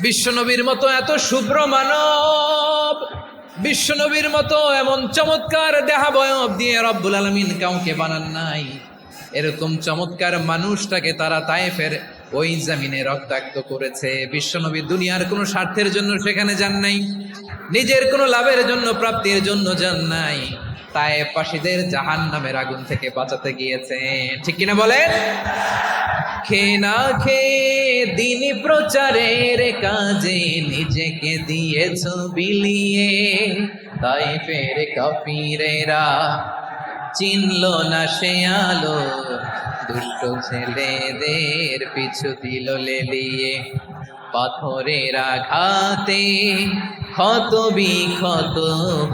বিশ্বনবীর মতো এত শুভ্র মানব, বিশ্বনবীর মতো এমন চমৎকার দেহাবয়ব দিয়ে রব্বুল আলমিন কাউকে বানান নাই। এরকম চমৎকার মানুষটাকে তারা তায়েফের ওই জামিনে রক্তাক্ত করেছে। বিশ্বনবী দুনিয়ার কোনো স্বার্থের জন্য সেখানে যান নাই, নিজের কোনো লাভের জন্য, প্রাপ্তির জন্য যান নাই। তায়েফ পাশীদের জাহান নামের আগুন থেকে বাঁচাতে গিয়েছেন ঠিক কিনা বলেন? খে না খেয়ে দিন প্রচারের কাজে নিজেকে দিয়েছ বিলিয়ে। তাই ফের কাপিরেরা চিনল না সে আলো, দুষ্ট ছেলেদের পিছু দিল লেলিয়ে। পাথরের আঘাতে ক্ষত বিক্ষত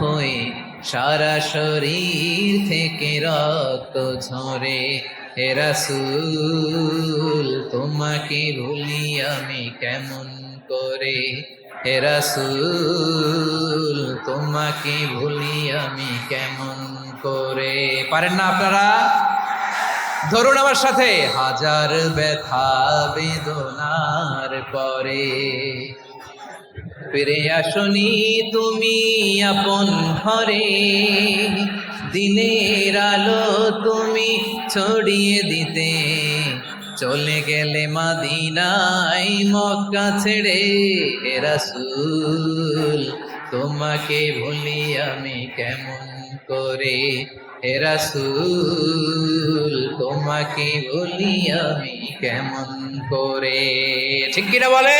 হয়ে সারা শরীর থেকে রক্ত ঝরে। হে রাসূল, তোমাকে ভুলি আমি কেমন করে? হে রাসূল, তোমাকে ভুলি আমি কেমন করে? পারেন না আপনারা? ধরুন আমার সাথে। হাজার ব্যথা বেদনার পরে ফিরে আসনি তুমি আপন ঘরে। দিনের আলো তুমি ছড়িয়ে দিতে। চলে গেলে মাদিনাই মক্কা ছেড়ে রাসূল, তোমাকে ভুলি আমি কেমন করে? রাসূল, তোমাকে বলি আমি কেমন করে? ঠিক কিনা বলে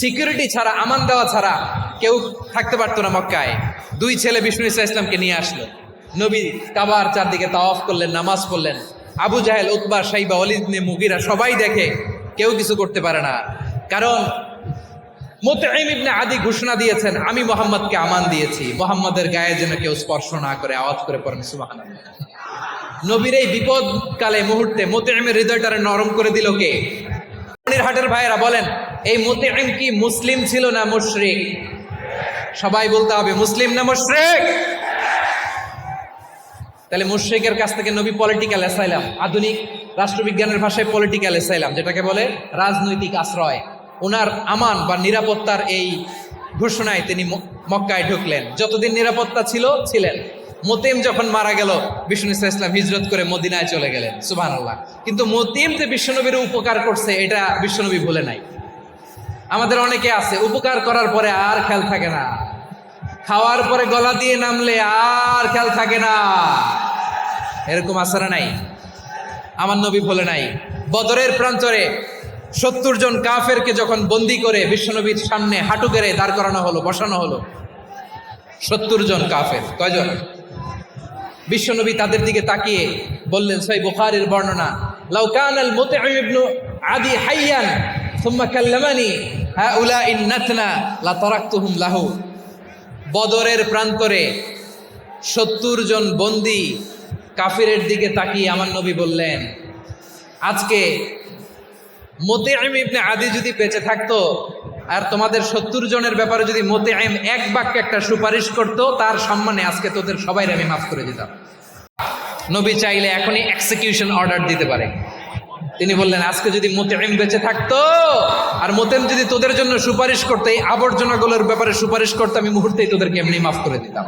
সিকিউরিটি ছাড়া, আমান দেওয়া ছাড়া কেউ থাকতে পারতো না মক্কায়। দুই ছেলে বিষ্ণু ইসা ইসলামকে নিয়ে আসলো। নবী কাবার চারদিকে তাওয়াফ করলেন, নামাজ পড়লেন। আবু জাহেল, উতবা সাইবা অলিদনে মুগিরা সবাই দেখে কেউ কিছু করতে পারে না। কারণ ইবনে আদি ঘোষণা দিয়েছেন, আমি মোহাম্মদকে আমান দিয়েছি। মোহাম্মদের গায়ে যেন কেউ স্পর্শ না করে, আওয়াজ করে পড়েন, সুবহানাল্লাহ। নবীর এই বিপদকালে মুহূর্তে মোতাইমের হৃদয়টারে নরম করে দিল কে? হাটের ভাইয়েরা বলেন, এই মোতাইম কি মুসলিম ছিল না মুশরিক? সবাই বলতে হবে, মুসলিম না মুশরিক? তাহলে মুশরিকের কাছ থেকে নবী পলিটিক্যাল অ্যাসাইলাম আধুনিক রাষ্ট্রবিজ্ঞানের ভাষায় পলিটিক্যাল অ্যাসাইলাম যেটাকে বলে রাজনৈতিক আশ্রয়। ওনার আমান বা নিরাপত্তার এই ঘোষণায় তিনি মক্কায় ঢুকলেন। যতদিন নিরাপত্তা ছিল, ছিলেন। মতিম যখন মারা গেল, বিষ্ণু ইসা ইসলাম হিজরত করে মদিনায় চলে গেলেন সুবাহ আল্লাহ কিন্তু মতিম যে বিশ্বনবীর উপকার করছে, এটা বিশ্বনবী ভুলে নাই। আমাদের অনেকে আছে, উপকার করার পরে আর খেয়াল থাকে না। খাওয়ার পরে গলা দিয়ে নামলে আর খেয়াল থাকে না। এরকম আসারা নাই। আমার নবী ভুলে নাই। বদরের প্রান্তরে সত্তর জন কাফেরকে যখন বন্দি করে বিশ্বনবীর সামনে হাঁটু গেড়ে দাঁড় করানো হলো, বসানো হলো, সত্তর জন কাফের। কয়জন? বিশ্বনবী তাদের দিকে তাকিয়ে বললেন সই বুখারের বর্ণনা লাউকান আল মোতে আদি হাইয়ান, সুম্মা কাল্লামানি হাউলা ইন নাতনা লা তারাকতুহুম লাহু। বদরের প্রান্তরে সত্তর জন বন্দি কাফিরের দিকে তাকিয়ে আমার নবী বললেন, আজকে মোতেআইম ইবনে আদি যদি বেঁচে থাকতো আর তোমাদের সত্তর জনের ব্যাপারে যদি মোতেআইম এক বাক্যে একটা সুপারিশ করত, তার সম্মানে আজকে তোদের সবাই আমি মাফ করে দিতাম। নবী চাইলে এখনই এক্সিকিউশন অর্ডার দিতে পারে। তিনি বললেন, আজকে যদি মোতেম বেঁচে থাকতো, আর মোতেম যদি তোদের জন্য সুপারিশ করতে, এই আবর্জনাগুলোর ব্যাপারে সুপারিশ করতে, আমি মুহূর্তেই তোদেরকে এমনি মাফ করে দিতাম।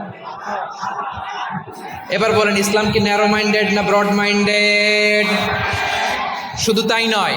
এবার বলেন, ইসলাম কি ন্যারো মাইন্ডেড না ব্রড মাইন্ডেড শুধু তাই নয়।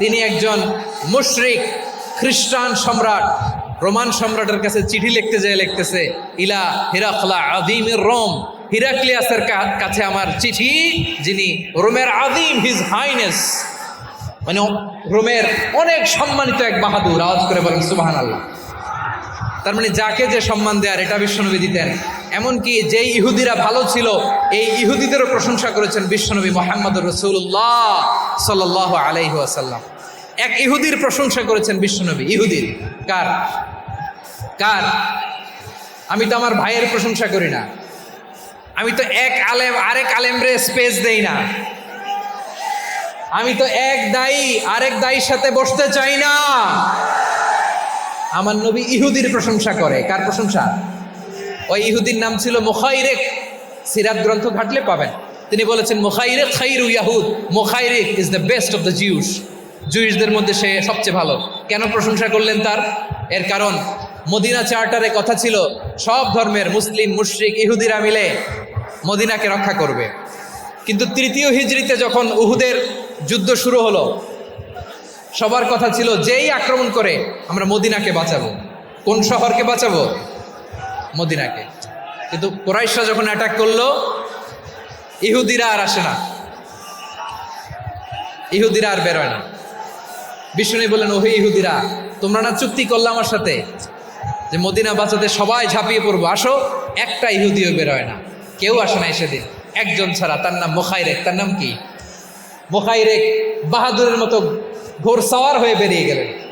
তিনি একজন মুশরিক, খ্রিস্টান সম্রাট, রোমান সম্রাটের কাছে চিঠি লিখতে যেয়ে লিখতেছে, ইলা হিরাকলা আদিমের রোম, হিরাক্লিয়াসের কাছে আমার চিঠি, যিনি রোমের আদিম হিজ হাইনেস। মানে রোমের অনেক সম্মানিত এক বাহাদুর, আওয়াজ করে বলেন সুবাহান আল্লাহ তার মানে যাকে যে সম্মান দেয়ার এটা বিশ্বনবী দিতেন। এমনকি যেই ইহুদিরা ভালো ছিল, এই ইহুদিদেরও প্রশংসা করেছেন বিশ্বনবী মোহাম্মদ রসুল্লাহ সাল আলাইহি আসাল্লাম এক ইহুদির প্রশংসা করেছেন বিশ্বনবী ইহুদির কার? কার? আমি তো আমার ভাইয়ের প্রশংসা করি না। আমি তো এক আলেম, আরেক আলেমরে স্পেস দেই না। আমি তো এক দায়ী, আরেক দায়ীর সাথে বসতে চাই না। আমার নবী ইহুদির প্রশংসা করে। কার প্রশংসা? ওই ইহুদির নাম ছিল মুখাইরেক। সিরাত গ্রন্থ ঘাটলে পাবেন। তিনি বলেছেন, মুখাইরেক খাইরু ইয়াহুদ। মুখাইরেক is the best of the Jews জুইসদের মধ্যে সে সবচেয়ে ভালো। কেন প্রশংসা করলেন তার? এর কারণ, মদিনা চার্টারে কথা ছিল, সব ধর্মের মুসলিম, মুশরিক, ইহুদিরা মিলে মদিনাকে রক্ষা করবে। কিন্তু তৃতীয় হিজড়িতে যখন উহুদের যুদ্ধ শুরু হলো, সবার কথা ছিল, যেই আক্রমণ করে আমরা মদিনাকে বাঁচাবো, কোন শহরকে বাঁচাবো? মদিনাকে। কিন্তু কোরাইশরা যখন অ্যাটাক করল, ইহুদিরা আর আসে না। ইহুদিরা আর বেরোয় না। বিষ্ণু বললেন, ওহে ইহুদিরা, তোমরা না চুক্তি করলে আমার সাথে যে মদিনা বাঁচাতে সবাই ঝাঁপিয়ে পড়ব? আসো, একটা ইহুদিও বেরোয় না। কেউ আসে না সেদিন। একজন ছাড়া, তার নাম মোখাইরেক। তার নাম কি? মোখাইরেক বাহাদুরের মতো ঘোর সাওয়ার হয়ে বেরিয়ে গেলেন।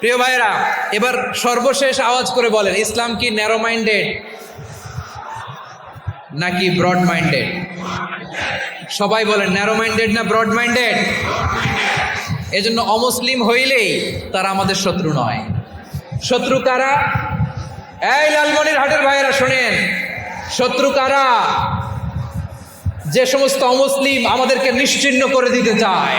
প্রিয় ভাইরা এবার সর্বশেষ আওয়াজ করে বলেন, ইসলাম কি ন্যারো মাইন্ডেড নাকি ব্রড মাইন্ডেড সবাই বলেন ন্যারো মাইন্ডেড না ব্রড মাইন্ডেড এজন্য অমুসলিম হইলেই তারা আমাদের শত্রু নয়। শত্রু কারা? এই লালমনির হাটের ভাইয়েরা, শোনেন। শত্রু কারা? যে সমস্ত অমুসলিম আমাদেরকে নিশ্চিহ্ন করে দিতে চায়।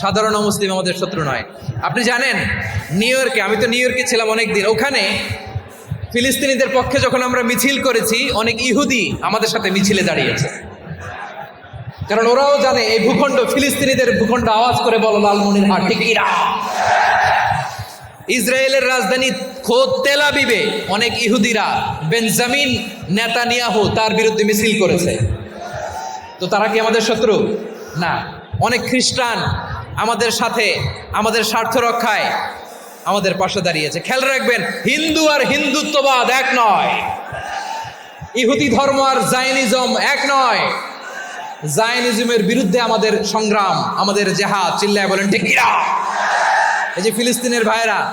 সাধারণ মুসলিম আমাদের শত্রু নয়। আপনি জানেন নিউ ইয়র্কে আমি তো নিউ ইয়র্কে ছিলাম অনেক দিন ওখানে ফিলিস্তিনিদের পক্ষে যখন আমরা মিছিল করেছি, অনেক ইহুদি আমাদের সাথে মিছিলে দাঁড়িয়েছে। কারণ ওরাও জানে, এই ভূখণ্ড, ফিলিস্তিনিদের ভূখণ্ড আওয়াজ করে বলো লালমনির হাট ঠিক ইরা ইসরায়েলের রাজধানী খোদ তেল আবিবে, অনেক ইহুদিরা বেঞ্জামিন নেতানিয়াহু তার বিরুদ্ধে মিছিল করেছে। তো তারা কি আমাদের শত্রু? না। অনেক খ্রিস্টান আমাদের সাথে, আমাদের স্বার্থ রক্ষায় আমাদের পাশে দাঁড়িয়েছে। খেয়াল রাখবেন, হিন্দু আর হিন্দুত্ববাদ এক নয়। ইহুদি ধর্ম আর জায়নিজম এক নয়। জায়নিজমের বিরুদ্ধে আমাদের সংগ্রাম, আমাদের জেহাদ, চিল্লায় বলেন ঠিক এই যে ফিলিস্তিনের ভাইরা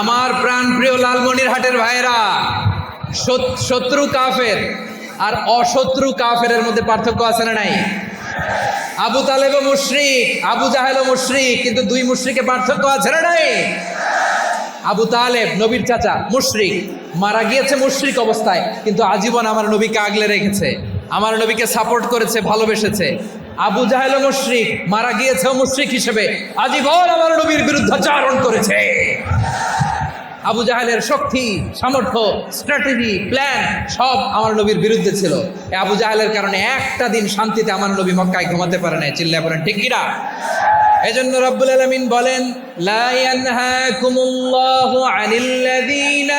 আমার প্রাণ প্রিয় লালমনির হাটের ভাইয়েরা শত্রু কাফের আর অশত্রু কাফের মধ্যে পার্থক্য আছে না নাই? আবু তালেব মুশরিক, আবু জাহেল মুশরিক, কিন্তু দুই মুশরিকে পার্থক্য আছে না নাই? আবু তালেব, নবীর চাচা, মুশরিক। মারা গিয়েছে মুশরিক অবস্থায়, কিন্তু আজীবন আমার নবীকে আগলে রেখেছে। আমার নবীকে সাপোর্ট করেছে, ভালোবেসেছে। আবু জাহেল মুশরিক মারা গিয়েছে মুশরিক হিসেবে। আজীবন আমার নবীর বিরুদ্ধাচারণ করেছে। আবু জাহেলের শক্তি, সামর্থ্য স্ট্র্যাটেজি প্ল্যান সব আমার নবীর বিরুদ্ধে ছিল। আবু জাহেলের কারণে একটা দিন শান্তিতে আমার নবী মক্কায় ঘুমাতে পারে নাই। চিল্লা বলেন, ঠিক কিনা? এজন্য রব্বুল আলামিন বলেন, লা ইয়ানহাকুমুল্লাহু আনিল্লাযীনা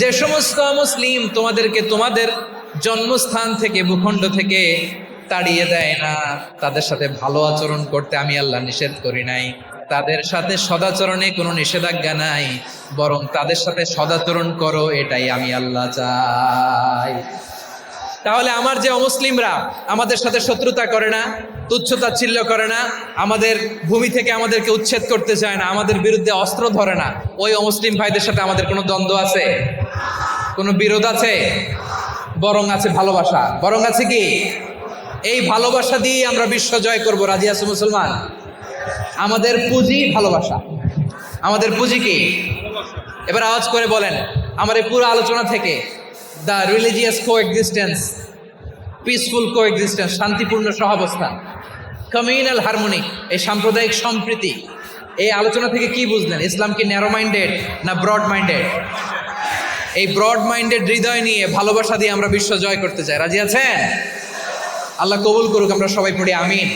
যে সমস্ত মুসলিম তোমাদেরকে তোমাদের জন্মস্থান থেকে, ভূখণ্ড থেকে তাড়িয়ে দেয় না, তাদের সাথে ভালো আচরণ করতে আমি আল্লাহ নিষেধ করি নাই। তাদের সাথে সদাচরণে কোনো নিষেধাজ্ঞা নাই, বরং তাদের সাথে সদাচরণ করো, এটাই আমি আল্লাহ চাই। তাহলে আমার যে অমুসলিমরা আমাদের সাথে শত্রুতা করে না তুচ্ছ তাচ্ছিল্য করে না, আমাদের ভূমি থেকে আমাদেরকে উচ্ছেদ করতে চায় না, আমাদের বিরুদ্ধে অস্ত্র ধরে না, ওই অমুসলিম ভাইদের সাথে আমাদের কোনো দ্বন্দ্ব আছে? কোনো বিরোধ আছে? বরং আছে ভালোবাসা। বরং আছে কি? এই ভালোবাসা দিয়ে আমরা বিশ্ব জয় করব, রাজি আছে মুসলমান? আমাদের পুঁজি ভালোবাসা। আমাদের পুঁজি কি? এবার আওয়াজ করে বলেন, আমার এই পুরো আলোচনা থেকে the religious coexistence peaceful coexistence শান্তিপূর্ণ সহাবস্থান কমিউনাল হারমোনি এই সাম্প্রদায়িক সম্প্রীতি, এই আলোচনা থেকে কি বুঝলেন? ইসলাম কি ন্যারো মাইন্ডেড না ব্রড মাইন্ডেড এই ব্রড মাইন্ডেড হৃদয় নিয়ে ভালোবাসা দিয়ে আমরা বিশ্ব জয় করতে চাই। রাজি আছেন? আল্লাহ কবুল করুক, আমরা সবাই পড়ি, আমিন।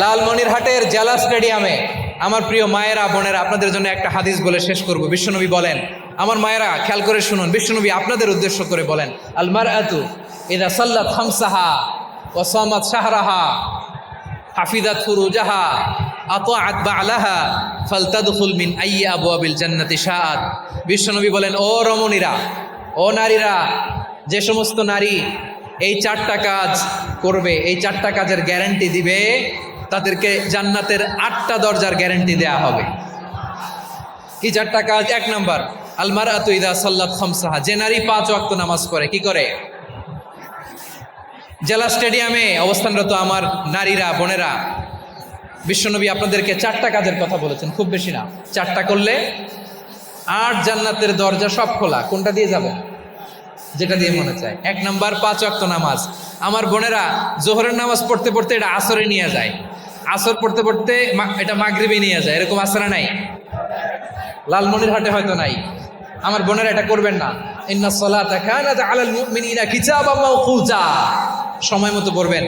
লালমনিরহাটের জেলা স্টেডিয়ামে আমার প্রিয় মায়েরা, বোনেরা, আপনাদের জন্য একটা হাদিস বলে শেষ করব। বিশ্বনবী বলেন আমার মায়েরা খেয়াল করে শুনুন বিশ্বনবী আপনাদের উদ্দেশ্য করে বলেন আলমার আতু ইদা সাল্লাত হামসাহা ওসামাত শাহরাহা হাফিদাত ফুরুজাহা আতাআত বালাহা ফালতাদখুল মিন আবু আবিল জান্নাতি শাআত। বিশ্বনবী বলেন, ও রমণীরা, ও নারীরা, যে সমস্ত নারী এই চারটা কাজ করবে, এই চারটা কাজের গ্যারান্টি দিবে, তাদেরকে জান্নাতের আটটা দরজার গ্যারান্টি দেয়া হবে। কি চারটা কাজ? এক নাম্বার আলমার আতুইদা সাল্লাত খামসাহা। যে নারী পাঁচ ওয়াক্ত নামাজ পড়ে, কি করে? জেলা স্টেডিয়ামে অবস্থানরত আমার নারীরা, বোনেরা, বিশ্বনবী আপনাদেরকে চারটা কাজের কথা বলেছেন, খুব বেশি না। চারটা করলে আট জান্নাতের দরজা সব খোলা। কোনটা দিয়ে যাবেন? যেটা দিয়ে মনে চায়। এক নাম্বার, পাঁচ ওয়াক্ত নামাজ। আমার বোনেরা, জোহরের নামাজ পড়তে পড়তে এটা আসরে নিয়ে যায়। আসর পড়তে পড়তে এটা মাগরিবে নিয়ে যায়। এরকম আসরা নাই? লালমনির হাটে হয়তো নাই। আমার বোনেরা এটা করবেন না। ইন্না কানাত আলাল মুমিনিনা কিতাবাম মাওকুতা সময় মতো পড়বেন।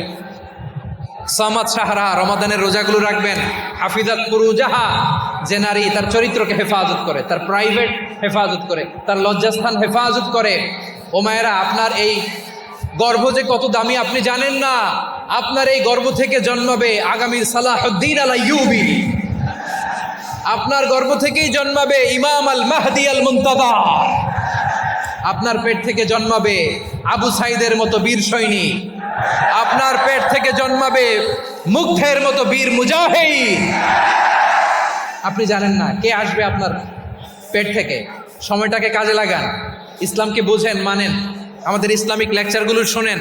সামাদ সাহারা রমাদানের রোজাগুলো রাখবেন। হাফিজাত পুরুজাহা যে নারী তার চরিত্রকে হেফাজত করে, তার প্রাইভেট হেফাজত করে, তার লজ্জাস্থান হেফাজত করে। ও মায়েরা, আপনার এই গর্ভ যে কত দামি আপনি জানেন না। আপনার এই গর্ভ থেকে জন্মাবে আগামীর সালাহুদ্দিন আলা ইউবি আপনার গর্ভ থেকেই জন্মাবে ইমাম আল মাহদি আল মুন্তাদা আপনার পেট থেকে জন্মাবে আবু সাইদের মতো বীর সৈনিক আপনার পেট থেকে জন্মাবে মুগ্ধের মতো বীর মুজাহিদ। আপনি জানেন না কে আসবে আপনার পেট থেকে? সময়টাকে কাজে লাগান। ইসলামকে বুঝেন, মানেন। আমাদের ইসলামিক লেকচারগুলো শোনেন।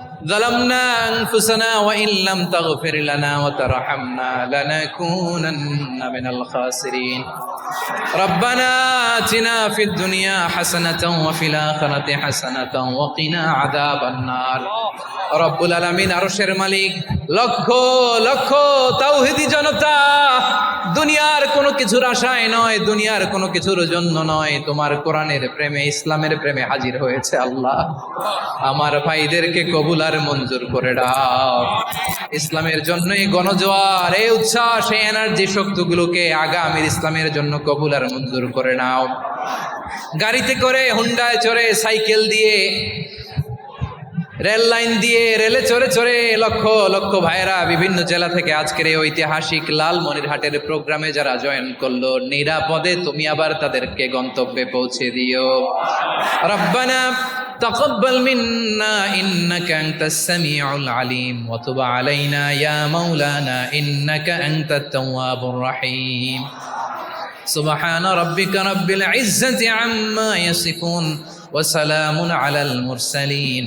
ظلمنا أنفسنا وإن لم تغفر لنا وترحمنا لنكونن من الخاسرين ربنا آتنا في الدنيا حسنة وفي الآخرة حسنة وقنا عذاب النار রব্বুল আলমিন আরশের মালিক লক্ষ লক্ষ তাওহিদি জনতা দুনিয়ার কোনো কিছুর আশায় নয়, দুনিয়ার কোনো কিছুর জন্য নয়। তোমার কোরআনের প্রেমে, ইসলামের প্রেমে হাজির হয়েছে আল্লাহ। আমার ভাইদেরকে কবুল আর মঞ্জুর করে দাও। ইসলামের জন্যই গণজোয়ার, এই উচ্ছ্বাস, এই এনার্জি শক্তিগুলোকে আগামীর ইসলামের জন্য কবুল আর মঞ্জুর করে নাও। গাড়িতে করে, হুন্ডায় চড়ে সাইকেল দিয়ে রেল লাইন দিয়ে রেলে চড়ে চড়ে লক্ষ লক্ষ ভাইরা বিভিন্ন জেলা থেকে আজকের এই ঐতিহাসিক লালমনিরহাটের প্রোগ্রামে যারা জয়েন করলো নিরাপদে তুমি আবার তাদেরকে গন্তব্যে পৌঁছে দিও রব্বানা تقبل منا إنك أنت السميع العليم وتب علينا يا مولانا إنك أنت التواب الرحيم سبحان ربك رب العزة عما يصفون وسلام على المرسلين